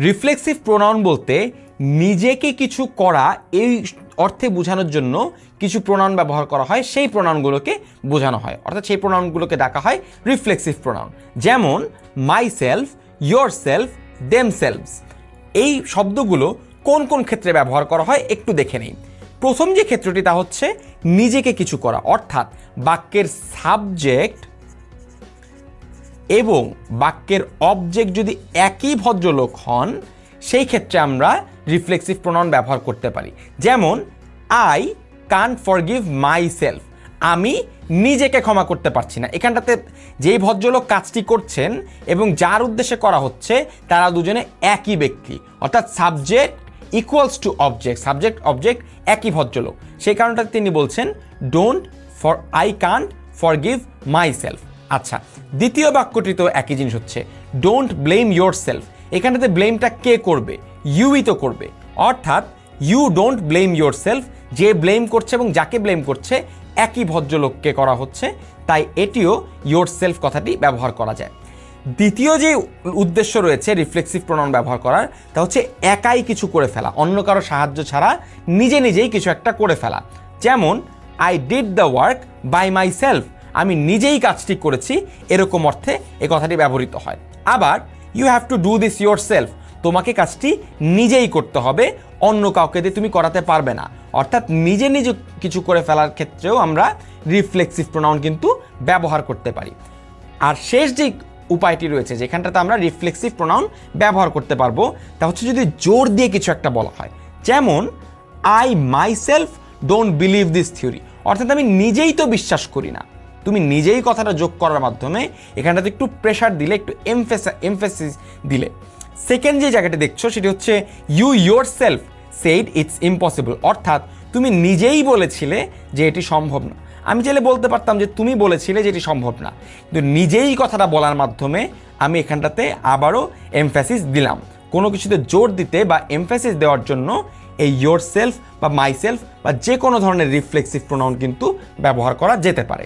Reflexive pronoun বলতে নিজেকে কিছু করা, এই অর্থে বোঝানোর জন্য কিছু প্রোনাউন ব্যবহার করা হয়, সেই প্রোনাউনগুলোকে বোঝানো হয়। অর্থাৎ সেই প্রোনাউনগুলোকে ডাকা হয় রিফ্লেক্সিভ প্রোনাউন যেমন myself yourself themselves এই শব্দগুলো কোন কোন ক্ষেত্রে ব্যবহার করা হয় একটু দেখে নেই। প্রথম যে ক্ষেত্রটি তা হচ্ছে নিজেকে কিছু করা। অর্থাৎ বাক্যের সাবজেক্ট এবং বাক্যের অবজেক্ট যদি একই ভদ্রলোক হন, সেই ক্ষেত্রে আমরা রিফ্লেক্সিভ প্রোনাউন ব্যবহার করতে পারি। যেমন আই কান ফরগিভ মাই সেলফ আমি নিজেকে ক্ষমা করতে পারছি না। এখানটাতে যেই ভদ্রলোক কাজটি করছেন এবং যার উদ্দেশ্যে করা হচ্ছে, তারা দুজনে একই ব্যক্তি। অর্থাৎ subject equals to object subject object একই ভদ্রলোক। সেই কারণটাতে তিনি বলছেন don't for I can't forgive myself আচ্ছা দ্বিতীয় বাক্যটি তো একই জিনিস হচ্ছে। ডোন্ট ব্লেম ইয়োর সেলফ এখানেতে ব্লেমটা কে করবে? ইউই তো করবে। অর্থাৎ you don't blame yourself যে ব্লেম করছে এবং যাকে ব্লেম করছে, একই ভদ্রলোককে করা হচ্ছে। তাই এটিও ইয়োর সেলফ কথাটি ব্যবহার করা যায়। দ্বিতীয় যে উদ্দেশ্য রয়েছে রিফ্লেক্সিভ প্রণয়ন ব্যবহার করার, তা হচ্ছে একাই কিছু করে ফেলা। অন্য কারও সাহায্য ছাড়া নিজে নিজেই কিছু একটা করে ফেলা। যেমন I did the work by myself আমি নিজেই কাজটি করেছি, এরকম অর্থে এ কথাটি ব্যবহৃত হয়। আবার you have to do this yourself তোমাকে কাজটি নিজেই করতে হবে, অন্য কাউকে দিয়ে তুমি করাতে পারবে না। অর্থাৎ নিজে নিজে কিছু করে ফেলার ক্ষেত্রেও আমরা রিফ্লেক্সিভ প্রোনাউন কিন্তু ব্যবহার করতে পারি। আর শেষ যে উপায়টি রয়েছে, যেখানটাতে আমরা রিফ্লেক্সিভ প্রোনাউন ব্যবহার করতে পারব, তা হচ্ছে যদি জোর দিয়ে কিছু একটা বলা হয়। যেমন I myself don't believe this theory অর্থাৎ আমি নিজেই তো বিশ্বাস করি না। তুমি নিজেই কথাটা যোগ করার মাধ্যমে এখানটাতে একটু প্রেশার দিলে, একটু এমফেসিস দিলে। সেকেন্ড যে জায়গাটা দেখছ, সেটি হচ্ছে you yourself said it's impossible অর্থাৎ তুমি নিজেই বলেছিলে যে এটি সম্ভব না। আমি চাইলে বলতে পারতাম যে তুমি বলেছিলে যে এটি সম্ভব না। কিন্তু নিজেই কথাটা বলার মাধ্যমে আমি এখানটাতে আবারও এমফ্যাসিস দিলাম। কোনো কিছুতে জোর দিতে বা এমফ্যাসিস দেওয়ার জন্য এই ইয়োর সেলফ বা মাই সেলফ বা যে কোনো ধরনের রিফ্লেক্সিভ প্রোনাউন কিন্তু ব্যবহার করা যেতে পারে।